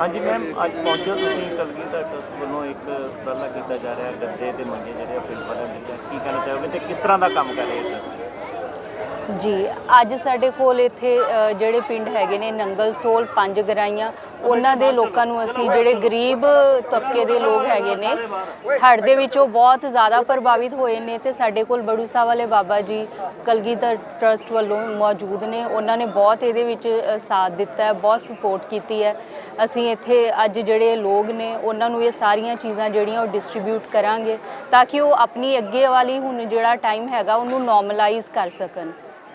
ਹਾਂਜੀ ਮੈਮ ਅੱਜ ਪਹੁੰਚੋ ਤੁਸੀਂ ਕਲਗੀਧਰ ਟਰਸਟ ਵੱਲੋਂ ਇੱਕ ਉਪਰਾਲਾ ਕੀਤਾ ਜਾ ਰਿਹਾ ਗੱਦੇ ਤੇ ਮੰਜੇ ਜਿਹੜੇ ਆ ਪਿੰਡ ਵਾਲਿਆਂ ਦੇ ਕੀ ਕਹਿਣਾ ਚਾਹੋਗੇ ਤੇ ਕਿਸ ਤਰ੍ਹਾਂ ਦਾ ਕੰਮ ਕਰ ਰਿਹਾ ਟਰਸਟ ਜੀ, ਅੱਜ ਸਾਡੇ ਕੋਲ ਇੱਥੇ ਜਿਹੜੇ ਪਿੰਡ ਹੈਗੇ ਨੇ ਨੰਗਲ ਸੋਲ ਪੰਜ ਗਰਾਈਆਂ, ਉਹਨਾਂ ਦੇ ਲੋਕਾਂ ਨੂੰ ਅਸੀਂ ਜਿਹੜੇ ਗਰੀਬ ਤਬਕੇ ਦੇ ਲੋਕ ਹੈਗੇ ਨੇ, ਹੜ੍ਹ ਦੇ ਵਿੱਚ ਉਹ ਬਹੁਤ ਜ਼ਿਆਦਾ ਪ੍ਰਭਾਵਿਤ ਹੋਏ ਨੇ ਤੇ ਸਾਡੇ ਕੋਲ ਬੜੂ ਸਾਹਿਬ ਵਾਲੇ ਬਾਬਾ ਜੀ ਕਲਗੀਧਰ ਟਰਸਟ ਵੱਲੋਂ ਮੌਜੂਦ ਨੇ। ਉਹਨਾਂ ਨੇ ਬਹੁਤ ਇਹਦੇ ਵਿੱਚ ਸਾਥ ਦਿੱਤਾ ਹੈ, ਬਹੁਤ ਸਪੋਰਟ ਕੀਤੀ ਹੈ। ਅਸੀਂ ਇੱਥੇ ਅੱਜ ਜਿਹੜੇ ਲੋਕ ਨੇ ਉਹਨਾਂ ਨੂੰ ਇਹ ਸਾਰੀਆਂ ਚੀਜ਼ਾਂ ਜਿਹੜੀਆਂ ਉਹ ਡਿਸਟ੍ਰੀਬਿਊਟ ਕਰਾਂਗੇ ਤਾਂ ਕਿ ਉਹ ਆਪਣੀ ਅੱਗੇ ਵਾਲੀ ਹੁਣ ਜਿਹੜਾ ਟਾਈਮ ਹੈਗਾ ਉਹਨੂੰ ਨਾਰਮਲਾਈਜ਼ ਕਰ ਸਕਣ।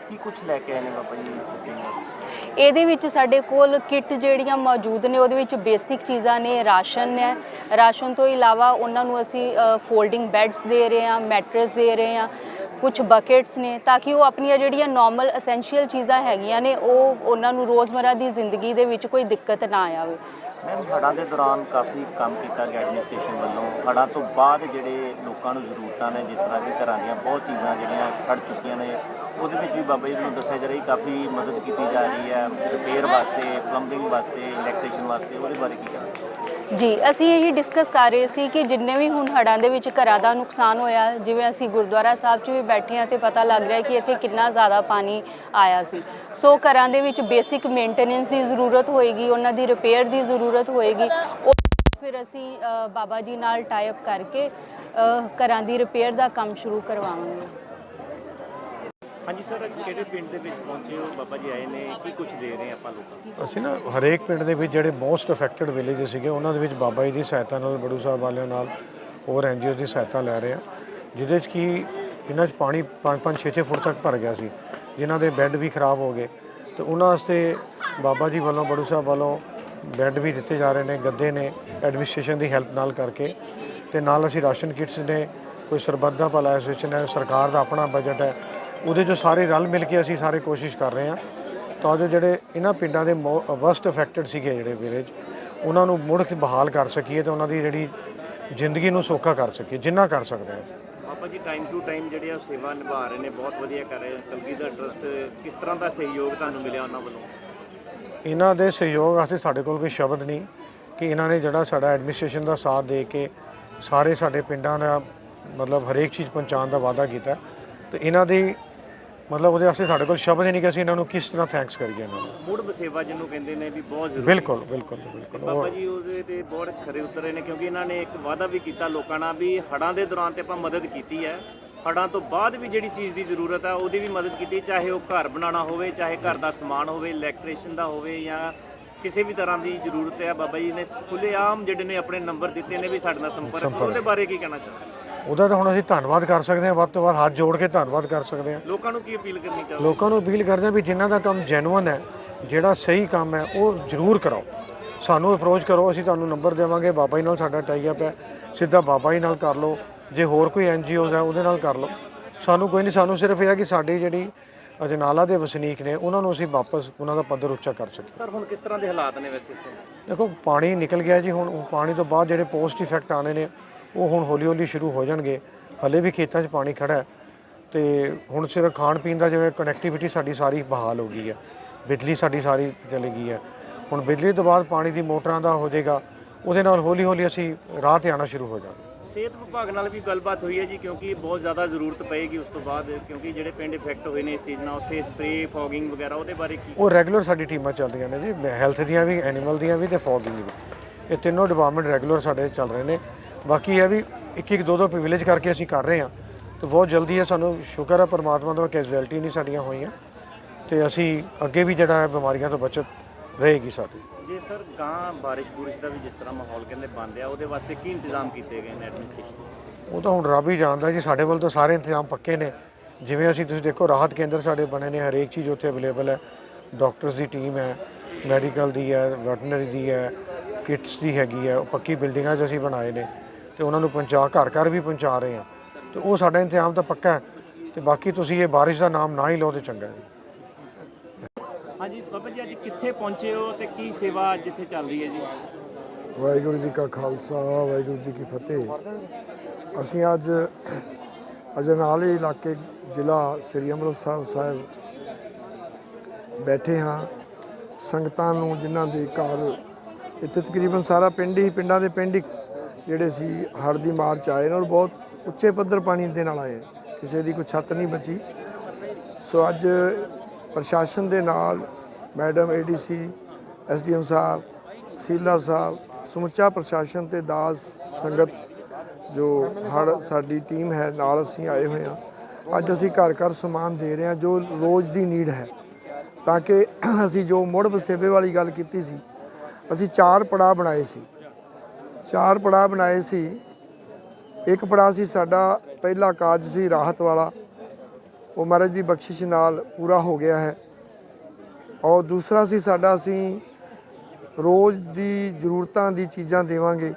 ਕੀ ਕੁਝ ਲੈ ਕੇ ਆਏ ਨੇ ਬਾਬਾ ਜੀ ਕੁਕਿੰਗ ਵਾਸਤੇ? ਇਹਦੇ ਵਿੱਚ ਸਾਡੇ ਕੋਲ ਕਿੱਟ ਜਿਹੜੀਆਂ ਮੌਜੂਦ ਨੇ ਉਹਦੇ ਵਿੱਚ ਬੇਸਿਕ ਚੀਜ਼ਾਂ ਨੇ ਰਾਸ਼ਨ ਹੈ। ਰਾਸ਼ਨ ਤੋਂ ਇਲਾਵਾ ਉਹਨਾਂ ਨੂੰ ਅਸੀਂ ਫੋਲਡਿੰਗ ਬੈੱਡਸ ਦੇ ਰਹੇ ਹਾਂ ਮੈਟਰਸ ਦੇ ਰਹੇ ਹਾਂ। ਕੁਝ ਬਕੇਟਸ ਨੇ ਤਾਂ ਕਿ ਉਹ ਆਪਣੀਆਂ ਜਿਹੜੀਆਂ ਨਾਰਮਲ ਐਸੈਂਸ਼ੀਅਲ ਚੀਜ਼ਾਂ ਹੈਗੀਆਂ ਨੇ, ਉਹ ਉਹਨਾਂ ਨੂੰ ਰੋਜ਼ਮਰਾ ਦੀ ਜ਼ਿੰਦਗੀ ਦੇ ਵਿੱਚ ਕੋਈ ਦਿੱਕਤ ਨਾ ਆਵੇ। ਮੈਮ ਹੜ੍ਹਾਂ ਦੇ ਦੌਰਾਨ ਕਾਫੀ ਕੰਮ ਕੀਤਾ ਗਿਆ ਐਡਮਿਨਿਸਟ੍ਰੇਸ਼ਨ ਵੱਲੋਂ। ਹੜ੍ਹਾਂ ਤੋਂ ਬਾਅਦ ਜਿਹੜੇ ਲੋਕਾਂ ਨੂੰ ਜ਼ਰੂਰਤਾਂ ਨੇ, ਜਿਸ ਤਰ੍ਹਾਂ ਕਿ ਘਰਾਂ ਦੀਆਂ ਬਹੁਤ ਚੀਜ਼ਾਂ ਜਿਹੜੀਆਂ ਸੜ ਚੁੱਕੀਆਂ ਨੇ, ਉਹਦੇ ਵਿੱਚ ਵੀ ਬਾਬਾ ਜੀ ਵੱਲੋਂ ਦੱਸਿਆ ਜਾ ਰਿਹਾ ਕਾਫੀ ਮਦਦ ਕੀਤੀ ਜਾ ਰਹੀ ਹੈ ਰਿਪੇਅਰ ਵਾਸਤੇ ਪਲੰਬਿੰਗ ਵਾਸਤੇ ਇਲੈਕਟ੍ਰੀਸ਼ੀਅਨ ਵਾਸਤੇ, ਉਹਦੇ ਬਾਰੇ ਕੀ ਕਹਿਣਾ ਜੀ, ਅਸੀਂ ਇਹੀ ਡਿਸਕਸ ਕਰ ਰਹੇ ਸੀ ਕਿ ਜਿੰਨੇ ਵੀ ਹੁਣ ਹੜ੍ਹਾਂ ਦੇ ਵਿੱਚ ਘਰਾਂ ਦਾ ਨੁਕਸਾਨ ਹੋਇਆ, ਜਿਵੇਂ ਅਸੀਂ ਗੁਰਦੁਆਰਾ ਸਾਹਿਬ 'ਚ ਵੀ ਬੈਠੇ ਹਾਂ ਤੇ ਪਤਾ ਲੱਗ ਰਿਹਾ ਕਿ ਇੱਥੇ ਕਿੰਨਾ ਜ਼ਿਆਦਾ ਪਾਣੀ ਆਇਆ ਸੀ। ਸੋ ਘਰਾਂ ਦੇ ਵਿੱਚ ਬੇਸਿਕ ਮੇਨਟੇਨੈਂਸ ਦੀ ਜ਼ਰੂਰਤ ਹੋਏਗੀ, ਉਹਨਾਂ ਦੀ ਰਿਪੇਅਰ ਦੀ ਜ਼ਰੂਰਤ ਹੋਏਗੀ। ਉਹ ਫਿਰ ਅਸੀਂ ਬਾਬਾ ਜੀ ਨਾਲ ਟਾਈ ਅਪ ਕਰਕੇ ਘਰਾਂ ਦੀ ਰਿਪੇਅਰ ਦਾ ਕੰਮ ਸ਼ੁਰੂ ਕਰਵਾਵਾਂਗੇ। ਹਾਂਜੀ ਸਰ, ਅੱਜ ਕਿਹੜੇ ਪਿੰਡ ਦੇ ਵਿੱਚ ਪਹੁੰਚੇ ਹੋ? ਬਾਬਾ ਜੀ ਆਏ ਨੇ, ਕੀ ਕੁਝ ਦੇ ਰਹੇ ਆਪਾਂ ਲੋਕਾਂ ਨੂੰ? ਅਸੀਂ ਨਾ ਹਰੇਕ ਪਿੰਡ ਦੇ ਵਿੱਚ ਜਿਹੜੇ ਮੋਸਟ ਅਫੈਕਟਡ ਵਿਲੇਜ ਸੀਗੇ, ਉਹਨਾਂ ਦੇ ਵਿੱਚ ਬਾਬਾ ਜੀ ਦੀ ਸਹਾਇਤਾ ਨਾਲ, ਬੜੂ ਸਾਹਿਬ ਵਾਲਿਆਂ ਨਾਲ, ਹੋਰ ਐਨਜੀਓ ਦੀ ਸਹਾਇਤਾ ਲੈ ਰਹੇ ਆ, ਜਿਹਦੇ 'ਚ ਕੀ ਇਹਨਾਂ 'ਚ ਪਾਣੀ 5-5 6-6 ਫੁੱਟ ਤੱਕ ਭਰ ਗਿਆ ਸੀ, ਜਿਨ੍ਹਾਂ ਦੇ ਬੈੱਡ ਵੀ ਖਰਾਬ ਹੋ ਗਏ। ਤੇ ਉਹਨਾਂ ਵਾਸਤੇ ਬਾਬਾ ਜੀ ਵੱਲੋਂ, ਬੜੂ ਸਾਹਿਬ ਵੱਲੋਂ ਬੈੱਡ ਵੀ ਦਿੱਤੇ ਜਾ ਰਹੇ ਨੇ, ਗੱਦੇ ਨੇ ਐਡਮਿਨਿਸਟ੍ਰੇਸ਼ਨ ਦੀ ਹੈਲਪ ਨਾਲ ਕਰਕੇ। ਤੇ ਨਾਲ ਅਸੀਂ ਰਾਸ਼ਨ ਕਿਟਸ ਨੇ, ਕੋਈ ਸਰਬੱਤ ਦਾ ਭਲਾ ਐਸੋਸੀਏਸ਼ਨ ਹੈ ਸਰਕਾਰ ਦਾ ਆਪਣਾ ਬਜਟ ਹੈ ਉਹਦੇ 'ਚੋਂ ਸਾਰੇ ਰਲ ਮਿਲ ਕੇ ਅਸੀਂ ਸਾਰੇ ਕੋਸ਼ਿਸ਼ ਕਰ ਰਹੇ ਹਾਂ। ਤਾਂ ਜੋ ਜਿਹੜੇ ਇਹਨਾਂ ਪਿੰਡਾਂ ਦੇ ਵਸਟ ਅਫੈਕਟਡ ਸੀਗੇ ਜਿਹੜੇ ਵਿਲੇਜ ਉਹਨਾਂ ਨੂੰ ਮੁੜ ਕੇ ਬਹਾਲ ਕਰ ਸਕੀਏ ਤੇ ਉਹਨਾਂ ਦੀ ਜਿਹੜੀ ਜ਼ਿੰਦਗੀ ਨੂੰ ਸੌਖਾ ਕਰ ਸਕੀਏ ਜਿੰਨਾ ਕਰ ਸਕਦੇ ਹਾਂ। Baba ji time to time ਜਿਹੜੇ ਆ ਸੇਵਾ ਨਿਭਾ ਰਹੇ ਨੇ ਬਹੁਤ ਵਧੀਆ ਕਰ ਰਹੇ ਕਲਗੀਧਰ ਟਰਸਟ ਕਿਸ ਤਰ੍ਹਾਂ ਦਾ ਸਹਿਯੋਗ ਤੁਹਾਨੂੰ ਮਿਲਿਆ ਉਹਨਾਂ ਵੱਲੋਂ? ਇਹਨਾਂ ਦੇ ਸਹਿਯੋਗ ਵਾਸਤੇ ਸਾਡੇ ਕੋਲ ਕੋਈ ਸ਼ਬਦ ਨਹੀਂ ਕਿ ਇਹਨਾਂ ਨੇ ਜਿਹੜਾ ਸਾਡਾ ਐਡਮਿਨਿਸਟ੍ਰੇਸ਼ਨ ਦਾ ਸਾਥ ਦੇ ਕੇ ਸਾਰੇ ਸਾਡੇ ਪਿੰਡਾਂ ਦਾ ਮਤਲਬ ਹਰੇਕ ਚੀਜ਼ ਪਹੁੰਚਾਉਣ ਦਾ ਵਾਅਦਾ ਕੀਤਾ। ਤੇ ਇਹਨਾਂ ਦੀ ਮਤਲਬ ਉਹਦੇ ਵਾਸਤੇ ਸਾਡੇ ਕੋਲ ਸ਼ਬਦ ਹੀ ਨਹੀਂ ਕਿ ਅਸੀਂ ਇਹਨਾਂ ਨੂੰ ਕਿਸ ਤਰ੍ਹਾਂ ਥੈਂਕਸ ਕਰੀਏ ਇਹਨਾਂ ਨੂੰ। ਮੁੜ ਬਸੇਵਾ ਜਿਹਨੂੰ ਕਹਿੰਦੇ ਨੇ ਵੀ ਬਹੁਤ ਜ਼ਰੂਰੀ ਬਿਲਕੁਲ ਬਿਲਕੁਲ ਬਿਲਕੁਲ। ਬਾਬਾ ਜੀ ਉਹਦੇ ਤੇ ਬਹੁਤ ਖਰੇ ਉਤਰੇ ਨੇ ਕਿਉਂਕਿ ਇਹਨਾਂ ਨੇ ਇੱਕ ਵਾਅਦਾ ਵੀ ਕੀਤਾ ਲੋਕਾਂ ਨਾਲ ਵੀ ਹੜਾਂ ਦੇ ਦੌਰਾਨ ਤੇ ਆਪਾਂ ਮਦਦ ਕੀਤੀ ਹੈ। ਹੜਾਂ ਤੋਂ ਬਾਅਦ ਵੀ ਜਿਹੜੀ ਚੀਜ਼ ਦੀ ਜ਼ਰੂਰਤ ਹੈ ਉਹਦੀ ਵੀ ਮਦਦ ਕੀਤੀ ਚਾਹੇ ਉਹ ਘਰ ਬਣਾਉਣਾ ਹੋਵੇ ਚਾਹੇ ਘਰ ਦਾ ਸਮਾਨ ਹੋਵੇ ਇਲੈਕਟ੍ਰੀਸ਼ੀਅਨ ਦਾ ਹੋਵੇ ਜਾਂ ਕਿਸੇ ਵੀ ਤਰ੍ਹਾਂ ਦੀ ਜ਼ਰੂਰਤ ਹੈ ਬਾਬਾ ਜੀ ਨੇ ਖੁੱਲ੍ਹੇਆਮ ਜਿਹੜੇ ਨੇ ਆਪਣੇ ਨੰਬਰ ਦਿੱਤੇ ਨੇ ਵੀ ਸਾਡੇ ਨਾਲ ਸੰਪਰਕ ਉਹਦੇ ਬਾਰੇ ਕੀ ਕਹਿਣਾ ਚਾਹੁੰਦੇ ਉਹਦਾ ਤਾਂ ਹੁਣ ਅਸੀਂ ਧੰਨਵਾਦ ਕਰ ਸਕਦੇ ਹਾਂ ਵੱਧ ਤੋਂ ਵੱਧ ਹੱਥ ਜੋੜ ਕੇ ਧੰਨਵਾਦ ਕਰ ਸਕਦੇ ਹਾਂ। ਲੋਕਾਂ ਨੂੰ ਕੀ ਅਪੀਲ ਕਰਨੀ ਚਾਹੁੰਦੇ ਲੋਕਾਂ ਨੂੰ ਅਪੀਲ ਕਰਦੇ ਹਾਂ ਵੀ ਜਿਨ੍ਹਾਂ ਦਾ ਕੰਮ ਜੈਨੂਅਨ ਹੈ ਜਿਹੜਾ ਸਹੀ ਕੰਮ ਹੈ ਉਹ ਜ਼ਰੂਰ ਕਰਾਓ। ਸਾਨੂੰ ਅਪਰੋਚ ਕਰੋ ਅਸੀਂ ਤੁਹਾਨੂੰ ਨੰਬਰ ਦੇਵਾਂਗੇ ਬਾਬਾ ਜੀ ਨਾਲ ਸਾਡਾ ਟਾਈ ਅਪ ਹੈ ਸਿੱਧਾ ਬਾਬਾ ਜੀ ਨਾਲ ਕਰ ਲਓ ਜੇ ਹੋਰ ਕੋਈ ਐਨਜੀਓਜ਼ ਹੈ ਉਹਦੇ ਨਾਲ ਕਰ ਲਓ। ਸਾਨੂੰ ਕੋਈ ਨਹੀਂ ਸਾਨੂੰ ਸਿਰਫ ਇਹ ਹੈ ਕਿ ਸਾਡੀ ਜਿਹੜੀ ਅਜਨਾਲਾ ਦੇ ਵਸਨੀਕ ਨੇ ਉਹਨਾਂ ਨੂੰ ਅਸੀਂ ਵਾਪਸ ਉਹਨਾਂ ਦਾ ਪੱਧਰ ਉੱਚਾ ਕਰ ਸਕੀਏ। ਸਰ ਹੁਣ ਕਿਸ ਤਰ੍ਹਾਂ ਦੇ ਹਾਲਾਤ ਨੇ ਵੈਸੇ ਇੱਥੇ? ਦੇਖੋ ਪਾਣੀ ਨਿਕਲ ਗਿਆ ਜੀ ਹੁਣ ਉਹ ਪਾਣੀ ਤੋਂ ਬਾਅਦ ਜਿਹੜੇ ਪੋਸਟ ਇਫੈਕਟ ਆਣੇ ਨੇ ਉਹ ਹੁਣ ਹੌਲੀ ਹੌਲੀ ਸ਼ੁਰੂ ਹੋ ਜਾਣਗੇ। ਹਲੇ ਵੀ ਖੇਤਾਂ 'ਚ ਪਾਣੀ ਖੜਾ ਹੈ ਤੇ ਹੁਣ ਸਿਰਫ ਖਾਣ ਪੀਣ ਦਾ ਜਿਵੇਂ ਕਨੈਕਟੀਵਿਟੀ ਸਾਡੀ ਸਾਰੀ ਬਹਾਲ ਹੋ ਗਈ ਹੈ। ਬਿਜਲੀ ਸਾਡੀ ਸਾਰੀ ਚਲੀ ਗਈ ਹੈ। ਹੁਣ ਬਿਜਲੀ ਤੋਂ ਬਾਅਦ ਪਾਣੀ ਦੀ ਮੋਟਰਾਂ ਦਾ ਹੋ ਜਾਏਗਾ ਉਹਦੇ ਨਾਲ ਹੌਲੀ ਹੌਲੀ ਅਸੀਂ ਰਾਹ ਤੇ ਆਣਾ ਸ਼ੁਰੂ ਹੋ ਜਾਵਾਂਗੇ ਸਿਹਤ ਵਿਭਾਗ ਨਾਲ ਵੀ ਗੱਲਬਾਤ ਹੋਈ ਹੈ ਜੀ ਕਿਉਂਕਿ ਬਹੁਤ ਜ਼ਿਆਦਾ ਜ਼ਰੂਰਤ ਪਏਗੀ ਉਸ ਤੋਂ ਬਾਅਦ ਕਿਉਂਕਿ ਜਿਹੜੇ ਪਿੰਡ ਇਫੈਕਟ ਹੋਏ ਨੇ ਇਸ ਚੀਜ਼ ਨਾਲ ਉੱਥੇ ਸਪਰੇ ਫੌਗਿੰਗ ਵਗੈਰਾ ਉਹਦੇ ਬਾਰੇ ਕੀ ਉਹ ਰੈਗੂਲਰ ਸਾਡੀ ਟੀਮਾਂ ਚੱਲਦੀਆਂ ਨੇ ਜੀ ਹੈਲਥ ਦੀਆਂ ਵੀ ਐਨੀਮਲ ਦੀਆਂ ਵੀ ਤੇ ਫੌਗਿੰਗ ਦੀ ਵੀ। ਇਹ ਤਿੰਨੋਂ ਡਿਪਾਰਟਮੈਂਟ ਰੈਗੂਲਰ ਸਾਡੇ ਚੱਲ ਰਹੇ ਨੇ। ਬਾਕੀ ਇਹ ਵੀ ਇੱਕ ਇੱਕ ਦੋ ਦੋ ਵਿਲੇਜ ਕਰਕੇ ਅਸੀਂ ਕਰ ਰਹੇ ਹਾਂ। ਤੇ ਬਹੁਤ ਜਲਦੀ ਹੈ ਸਾਨੂੰ ਸ਼ੁਕਰ ਹੈ ਪਰਮਾਤਮਾ ਦਾ ਕੈਜੁਅਲਟੀ ਨਹੀਂ ਸਾਡੀਆਂ ਹੋਈਆਂ। ਤੇ ਅਸੀਂ ਅੱਗੇ ਵੀ ਜਿਹੜਾ ਹੈ ਬਿਮਾਰੀਆਂ ਤੋਂ ਬਚਤ ਰਹੇਗੀ ਸਾਡੀ। ਜੇ ਸਰ ਗਾਂ ਬਾਰਿਸ਼ ਬੁਰਿਸ਼ ਦਾ ਵੀ ਜਿਸ ਤਰ੍ਹਾਂ ਮਾਹੌਲ ਕਹਿੰਦੇ ਬਣ ਰਿਹਾ ਉਹਦੇ ਵਾਸਤੇ ਕੀ ਇੰਤਜ਼ਾਮ ਕੀਤੇ ਗਏ ਨੇ ਐਡਮਿਨਿਸਟ੍ਰੇਸ਼ਨ ਉਹ ਤਾਂ ਹੁਣ ਰੱਬ ਹੀ ਜਾਣਦਾ ਜੀ ਸਾਡੇ ਵੱਲ ਤਾਂ ਸਾਰੇ ਇੰਤਜ਼ਾਮ ਪੱਕੇ ਨੇ। ਜਿਵੇਂ ਅਸੀਂ ਤੁਸੀਂ ਦੇਖੋ ਰਾਹਤ ਕੇਂਦਰ ਸਾਡੇ ਬਣੇ ਨੇ ਹਰੇਕ ਚੀਜ਼ ਉੱਥੇ ਅਵੇਲੇਬਲ ਹੈ। ਡਾਕਟਰਸ ਦੀ ਟੀਮ ਹੈ ਮੈਡੀਕਲ ਦੀ ਹੈ ਵੈਟਰਨਰੀ ਦੀ ਹੈ ਕਿਟਸ ਦੀ ਹੈਗੀ ਹੈ ਉਹ ਪੱਕੀ ਬਿਲਡਿੰਗਾਂ 'ਚ ਅਸੀਂ ਬਣਾਏ ਨੇ। ਤੇ ਉਹਨਾਂ ਨੂੰ ਪਹੁੰਚਾ ਘਰ ਘਰ ਵੀ ਪਹੁੰਚਾ ਰਹੇ ਹਾਂ ਤੇ ਉਹ ਸਾਡਾ ਇੰਤਜ਼ਾਮ ਤਾਂ ਪੱਕਾ ਹੈ ਤੇ ਬਾਕੀ ਤੁਸੀਂ ਇਹ ਬਾਰਿਸ਼ ਦਾ ਨਾਮ ਨਾ ਹੀ ਲਓ ਤੇ ਚੰਗਾ ਹੈ ਹਾਂਜੀ ਬਾਬਾ ਜੀ ਅੱਜ ਕਿੱਥੇ ਪਹੁੰਚੇ ਹੋ ਤੇ ਕੀ ਸੇਵਾ ਜਿੱਥੇ ਚੱਲ ਰਹੀ ਹੈ ਜੀ? ਵਾਹਿਗੁਰੂ ਜੀ ਕਾ ਖਾਲਸਾ ਵਾਹਿਗੁਰੂ ਜੀ ਕੀ ਫਤਿਹ। ਅਸੀਂ ਅੱਜ ਅਜਨਾਲੇ ਇਲਾਕੇ ਜ਼ਿਲ੍ਹਾ ਸ੍ਰੀ ਅੰਮ੍ਰਿਤਸਰ ਸਾਹਿਬ ਬੈਠੇ ਹਾਂ। ਸੰਗਤਾਂ ਨੂੰ ਜਿਨ੍ਹਾਂ ਦੇ ਘਰ ਇੱਥੇ ਤਕਰੀਬਨ ਸਾਰਾ ਪਿੰਡ ਹੀ ਪਿੰਡਾਂ ਦੇ ਪਿੰਡ ਹੀ ਜਿਹੜੇ ਸੀ, ਹੜ੍ਹ ਦੀ ਮਾਰ ਚ ਆਏ ਨੇ ਔਰ ਬਹੁਤ ਉੱਚੇ ਪੱਧਰ ਪਾਣੀ ਦੇ ਨਾਲ ਆਏ। ਕਿਸੇ ਦੀ ਕੋਈ ਛੱਤ ਨਹੀਂ ਬਚੀ। ਸੋ ਅੱਜ ਪ੍ਰਸ਼ਾਸਨ ਦੇ ਨਾਲ ਮੈਡਮ ਏਡੀਸੀ ਐਸਡੀਐਮ ਸਾਹਿਬ ਸੀਲਰ ਸਾਹਿਬ, ਸਮੁੱਚਾ ਪ੍ਰਸ਼ਾਸਨ ਤੇ ਦਾਸ ਸੰਗਤ ਜੋ ਹੜ ਸਾਡੀ ਟੀਮ ਹੈ, ਨਾਲ ਅਸੀਂ ਆਏ ਹੋਏ ਹਾਂ। ਅੱਜ ਅਸੀਂ ਘਰ ਘਰ ਸਮਾਨ ਦੇ ਰਹੇ ਹਾਂ ਜੋ ਰੋਜ਼ ਦੀ ਨੀਡ ਹੈ। ਤਾਂ ਕਿ ਅਸੀਂ ਜੋ ਮੁੜ ਵਸੇਬੇ ਵਾਲੀ ਗੱਲ ਕੀਤੀ ਸੀ, ਅਸੀਂ ਚਾਰ ਪੜਾਅ ਬਣਾਏ ਸੀ। ਚਾਰ ਪੜਾਅ ਬਣਾਏ ਸੀ। ਇੱਕ ਪੜਾਅ ਸੀ ਸਾਡਾ ਪਹਿਲਾ ਕਾਰਜ ਸੀ ਰਾਹਤ ਵਾਲਾ। ਉਹ ਮਹਾਰਾਜ ਦੀ ਬਖਸ਼ਿਸ਼ ਨਾਲ ਪੂਰਾ ਹੋ ਗਿਆ ਹੈ। ਔਰ ਦੂਸਰਾ ਸੀ ਸਾਡਾ ਅਸੀਂ ਰੋਜ਼ ਦੀ ਜ਼ਰੂਰਤਾਂ ਦੀ ਚੀਜ਼ਾਂ ਦੇਵਾਂਗੇ।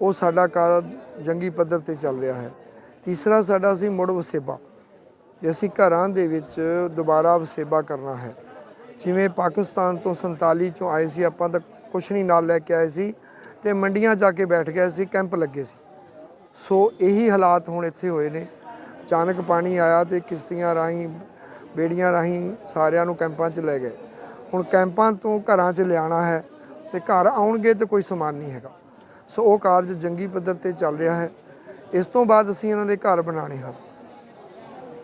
ਉਹ ਸਾਡਾ ਕਾਰਜ ਜੰਗੀ ਪੱਧਰ ਤੇ ਚੱਲ ਰਿਹਾ ਹੈ। ਤੀਸਰਾ ਸਾਡਾ ਸੀ ਮੁੜ ਵਸੇਬਾ। ਵੀ ਅਸੀਂ ਘਰਾਂ ਦੇ ਵਿੱਚ ਦੁਬਾਰਾ ਵਸੇਬਾ ਕਰਨਾ ਹੈ। ਜਿਵੇਂ ਪਾਕਿਸਤਾਨ ਤੋਂ 47 ਚੋਂ ਆਏ ਸੀ, ਆਪਾਂ ਤਾਂ ਕੁਛ ਨਹੀਂ ਨਾਲ ਲੈ ਕੇ ਆਏ ਸੀ। ਤੇ ਮੰਡੀਆਂ ਜਾ ਕੇ ਬੈਠ ਗਏ ਸੀ, ਕੈਂਪ ਲੱਗੇ ਸੀ। ਸੋ ਇਹੀ ਹਾਲਾਤ ਹੁਣ ਇੱਥੇ ਹੋਏ ਨੇ। ਅਚਾਨਕ ਪਾਣੀ ਆਇਆ ਤੇ ਕਿਸ਼ਤੀਆਂ ਰਾਹੀਂ, ਬੇੜੀਆਂ ਰਾਹੀਂ ਸਾਰਿਆਂ ਨੂੰ ਕੈਂਪਾਂ 'ਚ ਲੈ ਗਏ। ਹੁਣ ਕੈਂਪਾਂ ਤੋਂ ਘਰਾਂ 'ਚ ਲਿਆਣਾ ਹੈ ਤੇ ਘਰ ਆਉਣਗੇ ਤੇ ਕੋਈ ਸਮਾਨ ਨਹੀਂ ਹੈਗਾ। ਸੋ ਉਹ ਕਾਰਜ ਜੰਗੀ ਪੱਧਰ ਤੇ ਚੱਲ ਰਿਹਾ ਹੈ। ਇਸ ਤੋਂ ਬਾਅਦ ਅਸੀਂ ਇਹਨਾਂ ਦੇ ਘਰ ਬਣਾਉਣੇ ਹਨ।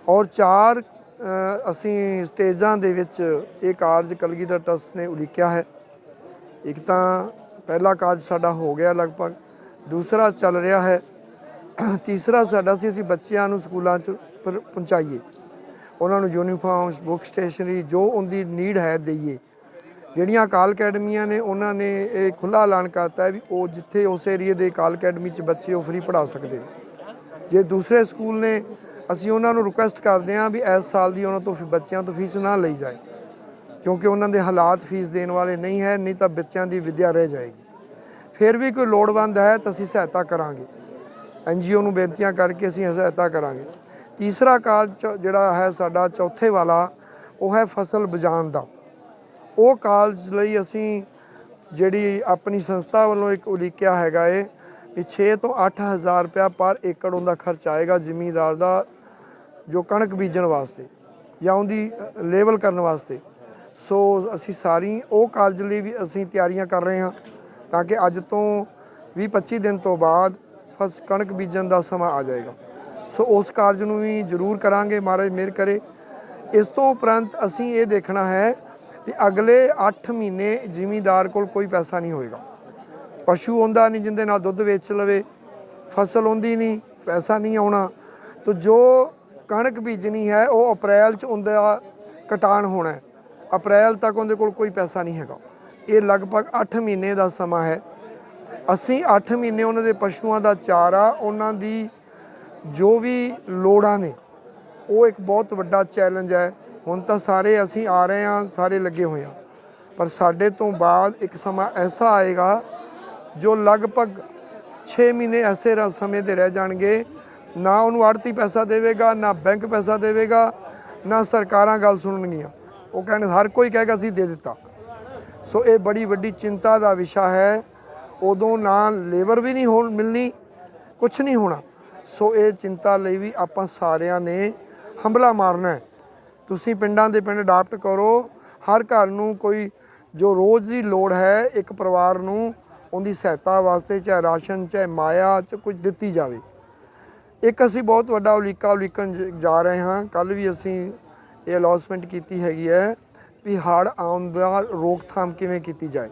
ਔਰ ਚਾਰ ਅਸੀਂ ਸਟੇਜਾਂ ਦੇ ਵਿੱਚ ਇਹ ਕਾਰਜ ਕਲਗੀਧਰ ਟਰਸਟ ਨੇ ਉਲੀਕਿਆ ਹੈ। ਇੱਕ ਤਾਂ ਪਹਿਲਾ ਕਾਜ ਸਾਡਾ ਹੋ ਗਿਆ ਲਗਭਗ। ਦੂਸਰਾ ਚੱਲ ਰਿਹਾ ਹੈ। ਤੀਸਰਾ ਸਾਡਾ ਸੀ, ਅਸੀਂ ਬੱਚਿਆਂ ਨੂੰ ਸਕੂਲਾਂ 'ਚ ਪਰ- ਪਹੁੰਚਾਈਏ। ਉਹਨਾਂ ਨੂੰ ਯੂਨੀਫਾਰਮਸ, ਬੁੱਕ ਸਟੇਸ਼ਨਰੀ, ਜੋ ਉਹਦੀ ਨੀਡ ਹੈ ਦਈਏ। ਜਿਹੜੀਆਂ ਅਕਾਲ ਅਕੈਡਮੀਆਂ ਨੇ, ਉਹਨਾਂ ਨੇ ਇਹ ਖੁੱਲਾ ਐਲਾਨ ਕਰਤਾ ਹੈ ਵੀ ਉਹ ਜਿੱਥੇ ਉਸ ਏਰੀਏ ਦੇ ਅਕਾਲ ਅਕੈਡਮੀ 'ਚ ਬੱਚੇ ਉਹ ਫ੍ਰੀ ਪੜ੍ਹਾ ਸਕਦੇ ਨੇ। ਜੇ ਦੂਸਰੇ ਸਕੂਲ ਨੇ, ਅਸੀਂ ਉਹਨਾਂ ਨੂੰ ਰਿਕੁਐਸਟ ਕਰਦੇ ਹਾਂ ਵੀ ਇਸ ਸਾਲ ਦੀ ਉਹਨਾਂ ਤੋਂ ਫੀ- ਬੱਚਿਆਂ ਤੋਂ ਫੀਸ ਨਾ ਲਈ ਜਾਏ। ਕਿਉਂਕਿ ਉਹਨਾਂ ਦੇ ਹਾਲਾਤ ਫੀਸ ਦੇਣ ਵਾਲੇ ਨਹੀਂ ਹੈ, ਨਹੀਂ ਤਾਂ ਬੱਚਿਆਂ ਦੀ ਵਿਦਿਆ ਰਹਿ ਜਾਏਗੀ। ਫਿਰ ਵੀ ਕੋਈ ਲੋੜਵੰਦ ਹੈ ਤਾਂ ਅਸੀਂ ਸਹਾਇਤਾ ਕਰਾਂਗੇ। ਐਨਜੀਓ ਨੂੰ ਬੇਨਤੀਆਂ ਕਰਕੇ ਅਸੀਂ ਸਹਾਇਤਾ ਕਰਾਂਗੇ। ਤੀਸਰਾ ਕਾਰਜ ਜਿਹੜਾ ਹੈ ਸਾਡਾ ਚੌਥੇ ਵਾਲਾ, ਉਹ ਹੈ ਫਸਲ ਬਜਾਣ ਦਾ। ਉਹ ਕਾਲਜ ਲਈ ਅਸੀਂ ਜਿਹੜੀ ਆਪਣੀ ਸੰਸਥਾ ਵੱਲੋਂ ਇੱਕ ਉਲੀਕਿਆ ਹੈਗਾ ਏ ਵੀ 6 ਤੋਂ 8000 ਰੁਪਇਆ ਪਰ ਏਕੜ ਉਹਦਾ ਖਰਚ ਆਏਗਾ ਜ਼ਿਮੀਂਦਾਰ ਦਾ ਜੋ ਕਣਕ ਬੀਜਣ ਵਾਸਤੇ ਜਾਂ ਉਹਦੀ ਲੇਵਲ ਕਰਨ ਵਾਸਤੇ। ਸੋ ਅਸੀਂ ਸਾਰੀ ਉਹ ਕਾਰਜ ਲਈ ਵੀ ਅਸੀਂ ਤਿਆਰੀਆਂ ਕਰ ਰਹੇ ਹਾਂ ਤਾਂ ਕਿ ਅੱਜ ਤੋਂ 20 25 ਦਿਨ ਤੋਂ ਬਾਅਦ ਫਸ ਕਣਕ ਬੀਜਣ ਦਾ ਸਮਾਂ ਆ ਜਾਏਗਾ। ਸੋ ਉਸ ਕਾਰਜ ਨੂੰ ਵੀ ਜ਼ਰੂਰ ਕਰਾਂਗੇ, ਮਹਾਰਾਜ ਮਿਹਰ ਕਰੇ। ਇਸ ਤੋਂ ਉਪਰੰਤ ਅਸੀਂ ਇਹ ਦੇਖਣਾ ਹੈ ਵੀ ਅਗਲੇ 8 ਮਹੀਨੇ ਜ਼ਿਮੀਦਾਰ ਕੋਲ ਕੋਈ ਪੈਸਾ ਨਹੀਂ ਹੋਏਗਾ। ਪਸ਼ੂ ਹੁੰਦਾ ਨਹੀਂ ਜਿੰਦੇ ਨਾਲ ਦੁੱਧ ਵੇਚ ਲਵੇ, ਫਸਲ ਹੁੰਦੀ ਨਹੀਂ, ਪੈਸਾ ਨਹੀਂ ਆਉਣਾ। ਤਾਂ ਜੋ ਕਣਕ ਬੀਜਣੀ ਹੈ, ਉਹ ਅਪ੍ਰੈਲ ਚ ਉਹਦਾ ਕਟਾਣ ਹੋਣਾ ਹੈ। ਅਪ੍ਰੈਲ ਤੱਕ ਉਹਦੇ ਕੋਲ ਕੋਈ ਪੈਸਾ ਨਹੀਂ ਹੈਗਾ। ਇਹ ਲਗਭਗ 8 ਮਹੀਨੇ ਦਾ ਸਮਾਂ ਹੈ। ਅਸੀਂ 8 ਮਹੀਨੇ ਉਹਨਾਂ ਦੇ ਪਸ਼ੂਆਂ ਦਾ ਚਾਰਾ, ਉਹਨਾਂ ਦੀ ਜੋ ਵੀ ਲੋੜਾਂ ਨੇ, ਉਹ ਇੱਕ ਬਹੁਤ ਵੱਡਾ ਚੈਲੰਜ ਹੈ। ਹੁਣ ਤਾਂ ਸਾਰੇ ਅਸੀਂ ਆ ਰਹੇ ਹਾਂ, ਸਾਰੇ ਲੱਗੇ ਹੋਏ ਹਾਂ। ਪਰ ਸਾਡੇ ਤੋਂ ਬਾਅਦ ਇੱਕ ਸਮਾਂ ਐਸਾ ਆਏਗਾ, ਜੋ ਲਗਭਗ 6 ਮਹੀਨੇ ਐਸੇ ਰ- ਸਮੇਂ ਦੇ ਰਹਿ ਜਾਣਗੇ। ਨਾ ਉਹਨੂੰ ਆੜਤੀ ਪੈਸਾ ਦੇਵੇਗਾ, ਨਾ ਬੈਂਕ ਪੈਸਾ ਦੇਵੇਗਾ, ਨਾ ਸਰਕਾਰਾਂ ਗੱਲ ਸੁਣਨਗੀਆਂ। ਉਹ ਕਹਿਣ ਹਰ ਕੋਈ ਕਹੇਗਾ ਅਸੀਂ ਦੇ ਦਿੱਤਾ। ਸੋ ਇਹ ਬੜੀ ਵੱਡੀ ਚਿੰਤਾ ਦਾ ਵਿਸ਼ਾ ਹੈ। ਉਦੋਂ ਨਾ ਲੇਬਰ ਵੀ ਨਹੀਂ ਹੋਣ ਮਿਲਣੀ ਕੁਝ ਨਹੀਂ ਹੋਣਾ। ਸੋ ਇਹ ਚਿੰਤਾ ਲਈ ਵੀ ਆਪਾਂ ਸਾਰਿਆਂ ਨੇ ਹੰਬਲਾ ਮਾਰਨਾ ਹੈ। ਤੁਸੀਂ ਪਿੰਡਾਂ ਦੇ ਪਿੰਡ ਅਡਾਪਟ ਕਰੋ। ਹਰ ਘਰ ਨੂੰ ਕੋਈ ਜੋ ਰੋਜ਼ ਦੀ ਲੋੜ ਹੈ, ਇੱਕ ਪਰਿਵਾਰ ਨੂੰ ਉਹਦੀ ਸਹਾਇਤਾ ਵਾਸਤੇ, ਚਾਹੇ ਰਾਸ਼ਨ, ਚਾਹੇ ਮਾਇਆ ਚ ਕੁਝ ਦਿੱਤੀ ਜਾਵੇ। ਇੱਕ ਅਸੀਂ ਬਹੁਤ ਵੱਡਾ ਉਲੀਕਾ ਉਲੀਕਣ ਜਾ ਰਹੇ ਹਾਂ। ਕੱਲ ਵੀ ਅਸੀਂ ਇਹ ਅਲੌਸਮੈਂਟ ਕੀਤੀ ਹੈਗੀ ਹੈ ਵੀ ਹੜ੍ਹ ਆਉਣ ਦਾ ਰੋਕਥਾਮ ਕਿਵੇਂ ਕੀਤੀ ਜਾਏ।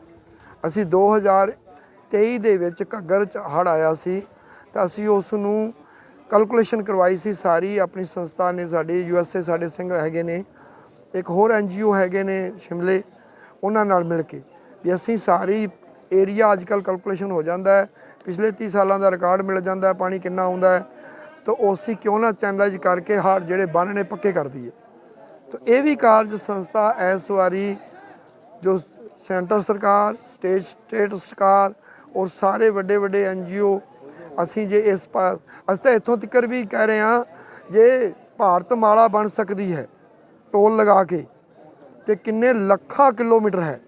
ਅਸੀਂ 2023 ਦੇ ਵਿੱਚ ਘੱਗਰ ਚ ਹੜ੍ਹ ਆਇਆ ਸੀ, ਤਾਂ ਅਸੀਂ ਉਸ ਨੂੰ ਕੈਲਕੂਲੇਸ਼ਨ ਕਰਵਾਈ ਸੀ ਸਾਰੀ। ਆਪਣੀ ਸੰਸਥਾ ਨੇ ਸਾਡੀ ਯੂਐਸਏ ਸਾਡੇ ਸਿੰਘ ਹੈਗੇ ਨੇ, ਇੱਕ ਹੋਰ ਐਨਜੀਓ ਹੈਗੇ ਨੇ ਸ਼ਿਮਲੇ, ਉਹਨਾਂ ਨਾਲ ਮਿਲ ਕੇ ਵੀ ਅਸੀਂ ਸਾਰੀ ਏਰੀਆ ਅੱਜ ਕੱਲ੍ਹ ਕੈਲਕੂਲੇਸ਼ਨ ਹੋ ਜਾਂਦਾ ਹੈ। ਪਿਛਲੇ 30 ਸਾਲਾਂ ਦਾ ਰਿਕਾਰਡ ਮਿਲ ਜਾਂਦਾ ਹੈ, ਪਾਣੀ ਕਿੰਨਾ ਆਉਂਦਾ ਹੈ, ਤਾਂ ਉਸੇ ਕਿਉਂ ਨਾ ਚੈਨਲਾਈਜ਼ ਕਰਕੇ ਹਰ ਜਿਹੜੇ ਬੰਨ ਨੇ ਪੱਕੇ ਕਰ ਦਈਏ। ਤਾਂ ਇਹ ਵੀ ਕਾਰਜ ਸੰਸਥਾ ਇਸ ਵਾਰੀ ਜੋ ਸੈਂਟਰ ਸਰਕਾਰ, ਸਟੇਟ ਸਟੇਟ ਸਰਕਾਰ ਔਰ ਸਾਰੇ ਵੱਡੇ ਵੱਡੇ ਐਨਜੀਓ ਅਸੀਂ ਜੇ ਇਸ ਪਾ, ਅਸੀਂ ਤਾਂ ਇੱਥੋਂ ਤੱਕ ਵੀ ਕਹਿ ਰਹੇ ਹਾਂ, ਜੇ ਭਾਰਤ ਮਾਲਾ ਬਣ ਸਕਦੀ ਹੈ, ਟੋਲ ਲਗਾ ਕੇ, ਤੇ ਕਿੰਨੇ ਲੱਖਾਂ ਕਿਲੋਮੀਟਰ ਹੈ,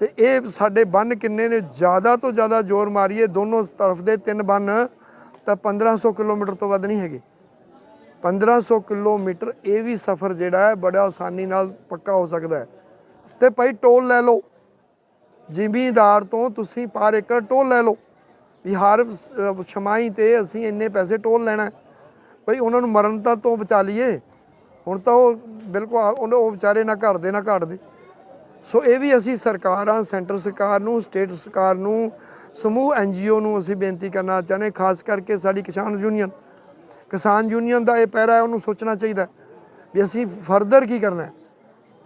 ਤੇ ਇਹ ਸਾਡੇ ਬੰਨ ਕਿੰਨੇ ਨੇ, ਜ਼ਿਆਦਾ ਤੋਂ ਜ਼ਿਆਦਾ ਜ਼ੋਰ ਮਾਰੀਏ, ਦੋਨੋਂ ਤਰਫ ਦੇ ਤਿੰਨ ਬੰਨ, ਤਾਂ 1500 ਕਿਲੋਮੀਟਰ ਤੋਂ ਵੱਧ ਨਹੀਂ ਹੈਗੇ। 1500 ਕਿਲੋਮੀਟਰ ਇਹ ਵੀ ਸਫ਼ਰ ਜਿਹੜਾ ਹੈ ਬੜਾ ਆਸਾਨੀ ਨਾਲ ਪੱਕਾ ਹੋ ਸਕਦਾ ਹੈ। ਤੇ ਭਾਈ ਟੋਲ ਲੈ ਲਓ। ਜ਼ਿਮੀਂਦਾਰ ਤੋਂ ਤੁਸੀਂ ਪਰ ਏਕੜ ਟੋਲ ਲੈ ਲਓ। ਵੀ ਹਰ ਅਹ, ਛਮਾਈ ਤੇ ਅਸੀਂ ਇੰਨੇ ਪੈਸੇ ਟੋਲ ਲੈਣਾ ਭਾਈ ਉਹਨਾਂ ਨੂੰ ਮਰਨ ਤਾਂ ਤੋਂ ਬਚਾ ਲਈਏ। ਹੁਣ ਤਾਂ ਉਹ ਬਿਲਕੁਲ ਉਹ ਵਿਚਾਰੇ ਨਾ ਘਰ ਦੇ ਨਾ ਘਾਟ ਦੇ। ਸੋ ਇਹ ਵੀ ਅਸੀਂ ਸਰਕਾਰਾਂ ਸੈਂਟਰ ਸਰਕਾਰ ਨੂੰ ਸਟੇਟ ਸਰਕਾਰ ਨੂੰ ਸਮੂਹ ਐਨਜੀਓ ਨੂੰ ਅਸੀਂ ਬੇਨਤੀ ਕਰਨਾ ਚਾਹੁੰਦੇ ਖਾਸ ਕਰਕੇ ਸਾਡੀ ਕਿਸਾਨ ਯੂਨੀਅਨ। ਕਿਸਾਨ ਯੂਨੀਅਨ ਦਾ ਇਹ ਪਹਿਰਾ ਹੈ, ਉਹਨੂੰ ਸੋਚਣਾ ਚਾਹੀਦਾ ਵੀ ਅਸੀਂ ਫਰਦਰ ਕੀ ਕਰਨਾ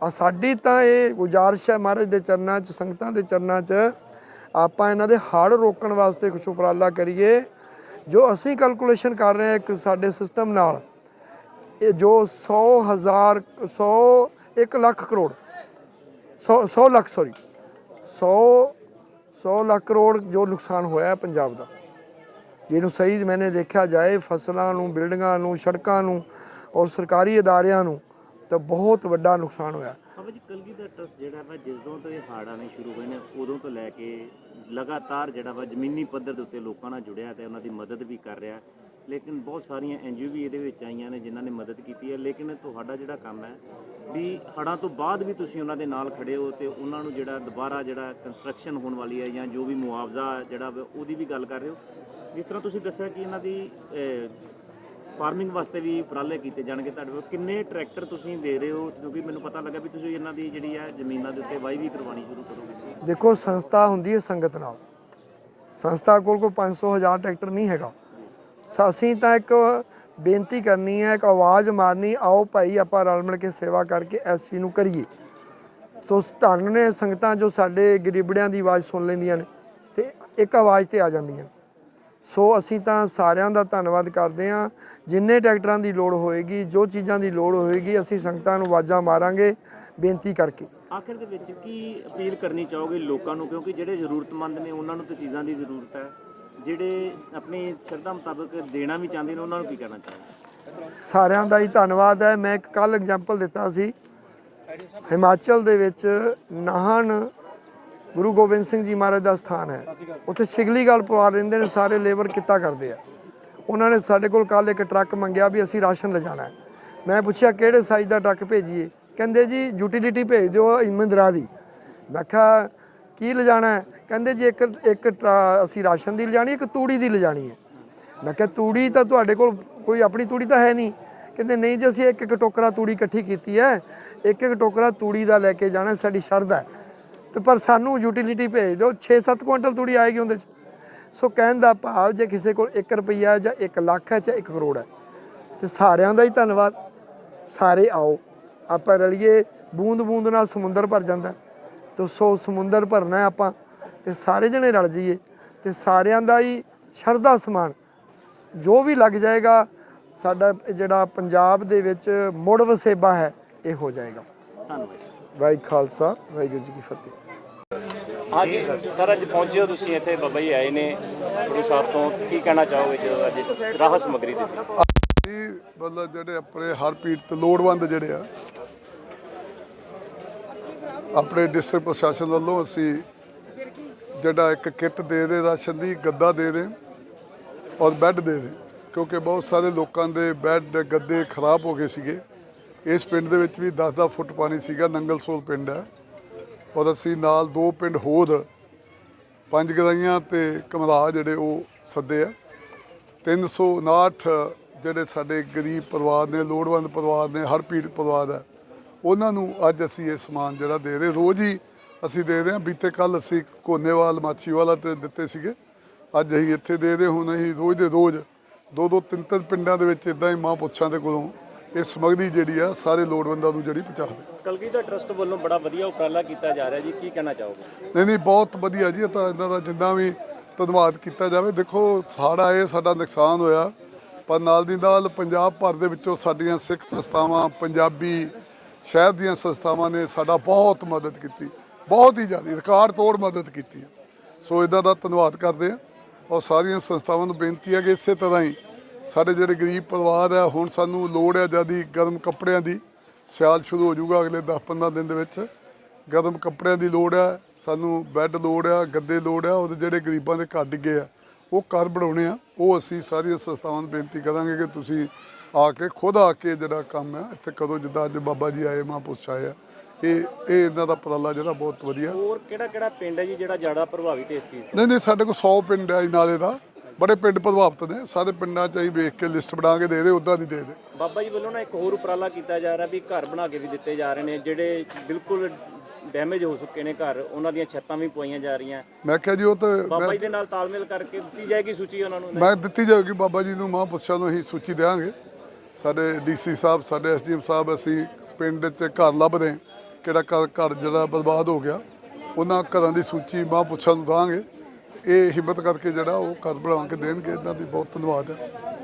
ਆ ਸਾਡੀ ਤਾਂ ਇਹ ਗੁਜ਼ਾਰਿਸ਼ ਹੈ ਮਹਾਰਾਜ ਦੇ ਚਰਨਾਂ 'ਚ, ਸੰਗਤਾਂ ਦੇ ਚਰਨਾਂ 'ਚ, ਆਪਾਂ ਇਹਨਾਂ ਦੇ ਹੜ੍ਹ ਰੋਕਣ ਵਾਸਤੇ ਕੁਛ ਉਪਰਾਲਾ ਕਰੀਏ। ਜੋ ਅਸੀਂ ਕੈਲਕੂਲੇਸ਼ਨ ਕਰ ਰਹੇ ਹਾਂ ਇੱਕ ਸਾਡੇ ਸਿਸਟਮ ਨਾਲ, ਇਹ ਜੋ 100 ਹਜ਼ਾਰ 100 1 ਲੱਖ ਕਰੋੜ 100 100 ਲੱਖ ਸੌਰੀ 100 100 ਲੱਖ ਕਰੋੜ ਜੋ ਨੁਕਸਾਨ ਹੋਇਆ ਹੈ ਪੰਜਾਬ ਦਾ। ਜਿਹਨੂੰ ਸਹੀ ਮੈਨੇ ਦੇਖਿਆ ਜਾਏ, ਫਸਲਾਂ ਨੂੰ, ਬਿਲਡਿੰਗਾਂ ਨੂੰ, ਸੜਕਾਂ ਨੂੰ ਔਰ ਸਰਕਾਰੀ ਅਦਾਰਿਆਂ ਨੂੰ, ਤਾਂ ਬਹੁਤ ਵੱਡਾ ਨੁਕਸਾਨ ਹੋਇਆ। ਬਾਬਾ ਜੀ, ਕਲਗੀ ਦਾ ਟਰਸਟ ਜਿਹੜਾ ਵਾ, ਜਿਸ ਤੋਂ ਤੋਂ ਇਹ ਹੜ੍ਹ ਆਉਣੇ ਸ਼ੁਰੂ ਹੋਏ ਨੇ, ਉਦੋਂ ਤੋਂ ਲੈ ਕੇ ਲਗਾਤਾਰ ਜਿਹੜਾ ਵਾ, ਜ਼ਮੀਨੀ ਪੱਧਰ ਦੇ ਉੱਤੇ ਲੋਕਾਂ ਨਾਲ ਜੁੜਿਆ ਤੇ ਉਹਨਾਂ ਦੀ ਮਦਦ ਵੀ ਕਰ ਰਿਹਾ। ਲੇਕਿਨ ਬਹੁਤ ਸਾਰੀਆਂ ਐਨਜੀਓ ਵੀ ਇਹਦੇ ਵਿੱਚ ਆਈਆਂ ਨੇ, ਜਿਨ੍ਹਾਂ ਨੇ ਮਦਦ ਕੀਤੀ ਹੈ। ਲੇਕਿਨ ਤੁਹਾਡਾ ਜਿਹੜਾ ਕੰਮ ਹੈ, ਵੀ ਹੜ੍ਹਾਂ ਤੋਂ ਬਾਅਦ ਵੀ ਤੁਸੀਂ ਉਹਨਾਂ ਦੇ ਨਾਲ ਖੜੇ ਹੋ ਤੇ ਉਹਨਾਂ ਨੂੰ ਜਿਹੜਾ ਦੁਬਾਰਾ ਜਿਹੜਾ ਕੰਸਟਰਕਸ਼ਨ ਹੋਣ ਵਾਲੀ ਹੈ ਜਾਂ ਜੋ ਵੀ ਮੁਆਵਜ਼ਾ ਜਿਹੜਾ ਵਾ, ਉਹਦੀ ਵੀ ਗੱਲ ਕਰ ਰਹੇ ਹੋ? ਜਿਸ ਤਰ੍ਹਾਂ ਤੁਸੀਂ ਦੱਸਿਆ ਕਿ ਇਹਨਾਂ ਦੀ ਫਾਰਮਿੰਗ ਵਾਸਤੇ ਵੀ ਉਪਰਾਲੇ ਕੀਤੇ ਜਾਣਗੇ ਤੁਹਾਡੇ ਕੋਲ, ਕਿੰਨੇ ਟਰੈਕਟਰ ਤੁਸੀਂ ਦੇ ਰਹੇ ਹੋ? ਕਿਉਂਕਿ ਮੈਨੂੰ ਪਤਾ ਲੱਗਾ ਵੀ ਤੁਸੀਂ ਇਹਨਾਂ ਦੀ ਜਿਹੜੀ ਹੈ ਜ਼ਮੀਨਾਂ ਦੇ ਉੱਤੇ ਵਾਈ ਵੀ ਕਰਵਾਉਣੀ ਸ਼ੁਰੂ ਕਰੋਗੇ। ਦੇਖੋ, ਸੰਸਥਾ ਹੁੰਦੀ ਹੈ ਸੰਗਤ ਨਾਲ। ਸੰਸਥਾ ਕੋਲ ਕੋਈ 500 ਹਜ਼ਾਰ ਟਰੈਕਟਰ ਨਹੀਂ ਹੈਗਾ। ਅਸੀਂ ਤਾਂ ਇੱਕ ਬੇਨਤੀ ਕਰਨੀ ਹੈ, ਇੱਕ ਆਵਾਜ਼ ਮਾਰਨੀ, ਆਓ ਭਾਈ, ਆਪਾਂ ਰਲ ਮਿਲ ਕੇ ਸੇਵਾ ਕਰਕੇ ਇਸ ਚੀਜ਼ ਨੂੰ ਕਰੀਏ। ਸੋ, ਧੰਨ ਨੇ ਸੰਗਤਾਂ ਜੋ ਸਾਡੇ ਗਰੀਬੜਿਆਂ ਦੀ ਆਵਾਜ਼ ਸੁਣ ਲੈਂਦੀਆਂ ਨੇ ਤੇ ਇੱਕ ਆਵਾਜ਼ ਤੇ ਆ ਜਾਂਦੀਆਂ ਸੋ ਅਸੀਂ ਤਾਂ ਸਾਰਿਆਂ ਦਾ ਧੰਨਵਾਦ ਕਰਦੇ ਹਾਂ। ਜਿੰਨੇ ਟਰੈਕਟਰਾਂ ਦੀ ਲੋੜ ਹੋਏਗੀ ਜੋ ਚੀਜ਼ਾਂ ਦੀ ਲੋੜ ਹੋਏਗੀ ਅਸੀਂ ਸੰਗਤਾਂ ਨੂੰ ਆਵਾਜ਼ਾਂ ਮਾਰਾਂਗੇ ਬੇਨਤੀ ਕਰਕੇ। ਆਖਿਰ ਦੇ ਵਿੱਚ ਕੀ ਅਪੀਲ ਕਰਨੀ ਚਾਹੋਗੇ ਲੋਕਾਂ ਨੂੰ? ਕਿਉਂਕਿ ਜਿਹੜੇ ਜ਼ਰੂਰਤਮੰਦ ਨੇ ਉਹਨਾਂ ਨੂੰ ਤਾਂ ਚੀਜ਼ਾਂ ਦੀ ਜ਼ਰੂਰਤ ਹੈ। ਜਿਹੜੇ ਆਪਣੀ ਸ਼ਰਧਾ ਮੁਤਾਬਕ ਦੇਣਾ ਵੀ ਚਾਹੁੰਦੇ ਨੇ ਉਹਨਾਂ ਨੂੰ ਕੀ ਕਹਿਣਾ ਚਾਹੋਗੇ? ਸਾਰਿਆਂ ਦਾ ਹੀ ਧੰਨਵਾਦ ਹੈ। ਮੈਂ ਇੱਕ ਕੱਲ ਐਗਜ਼ਾਮਪਲ ਦਿੱਤਾ ਸੀ। ਹਿਮਾਚਲ ਦੇ ਵਿੱਚ ਨਾਹਨ ਗੁਰੂ ਗੋਬਿੰਦ ਸਿੰਘ ਜੀ ਮਹਾਰਾਜ ਦਾ ਸਥਾਨ ਹੈ। ਉੱਥੇ ਸਿਗਲੀ ਗੱਲ ਪਵਾ ਰਹਿੰਦੇ ਨੇ, ਸਾਰੇ ਲੇਬਰ ਕਿੱਤਾ ਕਰਦੇ ਆ। ਉਹਨਾਂ ਨੇ ਸਾਡੇ ਕੋਲ ਕੱਲ ਇੱਕ ਟਰੱਕ ਮੰਗਿਆ ਵੀ ਅਸੀਂ ਰਾਸ਼ਨ ਲਿਜਾਣਾ ਹੈ। ਮੈਂ ਪੁੱਛਿਆ, ਕਿਹੜੇ ਸਾਈਜ਼ ਦਾ ਟਰੱਕ ਭੇਜੀਏ? ਕਹਿੰਦੇ, ਜੀ ਯੂਟਿਲਿਟੀ ਭੇਜ ਦਿਓ ਇੰਮੰਦਰਾ ਦੀ। ਮੈਂ ਕਿਹਾ, ਕੀ ਲਿਜਾਣਾ ਹੈ? ਕਹਿੰਦੇ, ਜੀ, ਇੱਕ ਇੱਕ ਟਰਾ- ਅਸੀਂ ਰਾਸ਼ਨ ਦੀ ਲਿਜਾਣੀ, ਇੱਕ ਤੂੜੀ ਦੀ ਲਿਜਾਣੀ ਹੈ। ਮੈਂ ਕਿਹਾ, ਤੂੜੀ ਤਾਂ ਤੁਹਾਡੇ ਕੋਲ ਕੋਈ ਆਪਣੀ ਤੂੜੀ ਤਾਂ ਹੈ ਨਹੀਂ? ਕਹਿੰਦੇ, ਨਹੀਂ ਜੀ, ਅਸੀਂ ਇੱਕ ਇੱਕ ਟੋਕਰਾ ਤੂੜੀ ਇਕੱਠੀ ਕੀਤੀ ਹੈ। ਇੱਕ ਇੱਕ ਟੋਕਰਾ ਤੂੜੀ ਦਾ ਲੈ ਕੇ ਜਾਣਾ, ਸਾਡੀ ਸ਼ਰਧਾ ਹੈ। ਤੇ ਪਰ ਸਾਨੂੰ ਯੂਟਿਲਿਟੀ ਭੇਜ ਦਿਓ। 6-7 ਕੁਇੰਟਲ ਤੂੜੀ ਆਏਗੀ ਉਹਦੇ ਚ। ਸੋ ਕਹਿਣ ਦਾ ਭਾਵ ਜੇ ਕਿਸੇ ਕੋਲ 1 ਰੁਪਈਆ ਜਾਂ 1 ਲੱਖ ਹੈ ਜਾਂ 1 ਕਰੋੜ ਹੈ ਤੇ ਸਾਰਿਆਂ ਦਾ ਹੀ ਧੰਨਵਾਦ। ਸਾਰੇ ਆਓ। ਆਪਾਂ ਰਲੀਏ ਬੂੰਦ ਬੂੰਦ ਨਾਲ ਸਮੁੰਦਰ ਭਰ ਜਾਂਦਾ। ਤੇ ਸੋ ਸਮੁੰਦਰ ਭਰਨਾ ਆਪਾਂ ਤੇ ਸਾਰੇ ਜਣੇ ਰਲ ਜਾਈਏ। ਤੇ ਸਾਰਿਆਂ ਦਾ ਹੀ ਸ਼ਰਧਾ ਸਮਾਨ। ਜੋ ਵੀ ਲੱਗ ਜਾਏਗਾ ਸਾਡਾ ਜਿਹੜਾ ਪੰਜਾਬ ਦੇ ਵਿੱਚ ਮੁੜ ਵਸੇਬਾ ਹੈ ਇਹ ਹੋ ਜਾਏਗਾ। ਧੰਨਵਾਦ। ਖਾਲਸਾ ਵਾਹਿਗੁਰੂ ਜੀ ਕੀ ਫਤਿਹ। ਹਾਂਜੀ, ਸਰ। ਅੱਜ ਪਹੁੰਚੇ ਹੋ ਤੁਸੀਂ ਇੱਥੇ ਬਾਬਾ ਜੀ ਆਏ ਨੇ। ਗੁਰੂ ਸਾਹਿਬ ਤੋਂ ਕੀ ਕਹਿਣਾ ਚਾਹੋਗੇ ਜੋ ਅੱਜ ਰਾਹਤ ਸਮਗਰੀ ਦਿੱਤੀ ਇਹ ਮਤਲਬ ਜਿਹੜੇ ਆਪਣੇ ਹਰ ਪੀੜਤ ਲੋੜਵੰਦ ਜਿਹੜੇ ਆ, ਆਪਣੇ ਡਿਸਟ੍ਰਿਕਟ ਪ੍ਰਸ਼ਾਸਨ ਵੱਲੋਂ ਅਸੀਂ ਜਿਹੜਾ ਇੱਕ ਕਿੱਟ ਦੇ ਦੇ ਰਾਸ਼ਨ ਦੀ ਗੱਦਾ ਦੇ ਦੇ ਔਰ ਬੈੱਡ ਦੇ ਦੇ। ਕਿਉਂਕਿ ਬਹੁਤ ਸਾਰੇ ਲੋਕਾਂ ਦੇ ਬੈੱਡ ਗੱਦੇ ਖਰਾਬ ਹੋ ਗਏ ਸੀਗੇ। ਇਸ ਪਿੰਡ ਦੇ ਵਿੱਚ ਵੀ 10-10 ਫੁੱਟ ਪਾਣੀ ਸੀਗਾ ਨੰਗਲਸੋਲ ਪਿੰਡ ਹੈ ਔਰ ਅਸੀਂ ਨਾਲ ਦੋ ਪਿੰਡ ਹੋਰ ਪੰਜ ਗਰਾਈਆਂ ਤੇ ਕਮਲਾ ਜਿਹੜੇ ਉਹ ਸੱਦੇ ਆ। 359 ਜਿਹੜੇ ਸਾਡੇ ਗਰੀਬ ਪਰਿਵਾਰ ਨੇ, ਲੋੜਵੰਦ ਪਰਿਵਾਰ ਨੇ ਹਰ ਪੀੜਤ ਪਰਿਵਾਰ ਹੈ, ਉਹਨਾਂ ਨੂੰ ਅੱਜ ਅਸੀਂ ਇਹ ਸਮਾਨ ਜਿਹੜਾ ਦੇ ਰਹੇ ਰੋਜ਼ ਹੀ ਅਸੀਂ ਦੇ ਰਹੇ ਹਾਂ। ਬੀਤੇ ਕੱਲ ਅਸੀਂ ਕੋਨੇਵਾਲ, ਮਾਛੀਵਾਲਾ ਤੇ ਦਿੱਤੇ ਸੀਗੇ। ਅੱਜ ਅਸੀਂ ਇੱਥੇ ਦੇ ਰਹੇ ਹੁਣ ਅਸੀਂ ਰੋਜ਼ ਦੇ ਰੋਜ਼ ਦੋ ਦੋ ਤਿੰਨ ਤਿੰਨ ਪਿੰਡਾਂ ਦੇ ਵਿੱਚ ਇਦਾਂ ਹੀ ਮਾਂ ਪੁੱਛਾਂ ਦੇ ਕੋਲੋਂ ਇਹ ਸਮਗਰੀ ਜਿਹੜੀ ਆ ਸਾਰੇ ਲੋੜਵੰਦਾਂ ਨੂੰ ਜਿਹੜੀ ਪਹੁੰਚਾ ਦੇ। ਕਲਗੀ ਦਾ ਟਰਸਟ ਵੱਲੋਂ ਬੜਾ ਵਧੀਆ ਉਪਰਾਲਾ ਕੀਤਾ ਜਾ ਰਿਹਾ ਜੀ ਕੀ ਕਹਿਣਾ ਚਾਹੋਗੇ? ਨਹੀਂ ਨਹੀਂ ਬਹੁਤ ਵਧੀਆ ਜੀ ਇਹ ਤਾਂ ਇਹਨਾਂ ਦਾ ਜਿੰਨਾ ਵੀ ਧੰਨਵਾਦ ਕੀਤਾ ਜਾਵੇ। ਦੇਖੋ ਸਾਡਾ ਇਹ ਸਾਡਾ ਨੁਕਸਾਨ ਹੋਇਆ ਪਰ ਨਾਲ ਦੀ ਨਾਲ ਪੰਜਾਬ ਭਰ ਦੇ ਵਿੱਚੋਂ ਸਾਡੀਆਂ ਸਿੱਖ ਸੰਸਥਾਵਾਂ ਪੰਜਾਬੀ ਸ਼ਹਿਰ ਦੀਆਂ ਸੰਸਥਾਵਾਂ ਨੇ ਸਾਡਾ ਬਹੁਤ ਮਦਦ ਕੀਤੀ ਬਹੁਤ ਹੀ ਜ਼ਿਆਦਾ ਰਿਕਾਰਡ ਤੋੜ ਮਦਦ ਕੀਤੀ। ਸੋ ਇਹਨਾਂ ਦਾ ਧੰਨਵਾਦ ਕਰਦੇ ਹਾਂ ਔਰ ਸਾਰੀਆਂ ਸੰਸਥਾਵਾਂ ਨੂੰ ਬੇਨਤੀ ਹੈ ਕਿ ਇਸੇ ਤਰ੍ਹਾਂ ਹੀ ਸਾਡੇ ਜਿਹੜੇ ਗਰੀਬ ਪਰਿਵਾਰ ਆ ਹੁਣ ਸਾਨੂੰ ਲੋੜ ਹੈ ਜਿਆਦੀ ਗਰਮ ਕੱਪੜਿਆਂ ਦੀ। ਸਿਆਲ ਸ਼ੁਰੂ ਹੋ ਜਾਊਗਾ ਅਗਲੇ 10-15 ਦਿਨ ਦੇ ਵਿੱਚ। ਗਰਮ ਕੱਪੜਿਆਂ ਦੀ ਲੋੜ ਹੈ ਸਾਨੂੰ ਬੈੱਡ ਲੋੜ ਆ ਗੱਦੇ ਲੋੜ ਆ ਉਹਦੇ ਜਿਹੜੇ ਗਰੀਬਾਂ ਦੇ ਘਰ ਡਿੱਗੇ ਆ ਉਹ ਘਰ ਬਣਾਉਣੇ ਆ। ਉਹ ਅਸੀਂ ਸਾਰੀਆਂ ਸੰਸਥਾਵਾਂ ਨੂੰ ਬੇਨਤੀ ਕਰਾਂਗੇ ਕਿ ਤੁਸੀਂ ਆ ਕੇ ਖੁਦ ਆ ਕੇ ਜਿਹੜਾ ਕੰਮ ਹੈ ਇੱਥੇ ਕਦੋਂ ਜਿੱਦਾਂ ਅੱਜ ਬਾਬਾ ਜੀ ਆਏ ਮਹਾਂਪੁਰਸ਼ ਆਏ ਆ। ਇਹ ਇਹ ਇਹਨਾਂ ਦਾ ਉਪਰਾਲਾ ਜਿਹੜਾ ਬਹੁਤ ਵਧੀਆ। ਹੋਰ ਕਿਹੜਾ ਕਿਹੜਾ ਪਿੰਡ ਹੈ ਜੀ ਜਿਹੜਾ ਜ਼ਿਆਦਾ ਪ੍ਰਭਾਵਿਤ ਇਸ ਚੀਜ਼ ਤੋਂ? ਨਹੀਂ ਨਹੀਂ ਸਾਡੇ ਕੋਲ 100 ਪਿੰਡ ਹੈ ਜੀ ਨਾਲੇ ਦਾ। ਬੜੇ ਪਿੰਡ ਪ੍ਰਭਾਵਿਤ ਨੇ ਸਾਰੇ ਪਿੰਡਾਂ 'ਚ ਅਸੀਂ ਵੇਖ ਕੇ ਲਿਸਟ ਬਣਾ ਕੇ ਦੇ ਦੇ ਉਦਾਂ ਨਹੀਂ ਦੇ ਦੇ। ਬਾਬਾ ਜੀ ਵੱਲੋਂ ਨਾ ਇੱਕ ਹੋਰ ਉਪਰਾਲਾ ਕੀਤਾ ਜਾ ਰਿਹਾ ਵੀ ਘਰ ਬਣਾ ਕੇ ਵੀ ਦਿੱਤੇ ਜਾ ਰਹੇ ਨੇ ਜਿਹੜੇ ਬਿਲਕੁਲ ਡੈਮੇਜ ਹੋ ਚੁੱਕੇ ਨੇ ਘਰ ਉਹਨਾਂ ਦੀਆਂ ਛੱਤਾਂ ਵੀ ਪਵਾਈਆਂ ਜਾ ਰਹੀਆਂ। ਮੈਂ ਕਿਹਾ ਜੀ ਉਹ ਤਾਂ ਬਾਬਾ ਜੀ ਦੇ ਨਾਲ ਤਾਲਮੇਲ ਕਰਕੇ ਦਿੱਤੀ ਜਾਏਗੀ ਸੂਚੀ ਉਹਨਾਂ ਨੂੰ? ਮੈਂ ਦਿੱਤੀ ਜਾਵੇਗੀ ਬਾਬਾ ਜੀ ਨੂੰ ਮਹਾਂਪੁਰਸ਼ਾਂ ਨੂੰ ਅਸੀਂ ਸੂਚੀ ਦੇਵਾਂਗੇ। ਸਾਡੇ ਡੀਸੀ ਸਾਹਿਬ ਸਾਡੇ ਐਸਡੀਐਮ ਸਾਹਿਬ ਅਸੀਂ ਪਿੰਡ 'ਚ ਘਰ ਲੱਭਦੇ ਹਾਂ, ਕਿਹੜਾ ਘਰ ਘਰ ਜਿਹੜਾ ਬਰਬਾਦ ਹੋ ਗਿਆ ਉਹਨਾਂ ਘਰਾਂ ਦੀ ਸੂਚੀ ਮਹਾਂਪੁਰਸ਼ਾਂ ਨੂੰ ਦੇਵਾਂਗੇ। ਇਹ ਹਿੰਮਤ ਕਰਕੇ ਜਿਹੜਾ ਉਹ ਕਦਮ ਬਣਾ ਕੇ ਦੇਣਗੇ ਇਹਨਾਂ ਦੀ ਬਹੁਤ ਧੰਨਵਾਦ ਹੈ।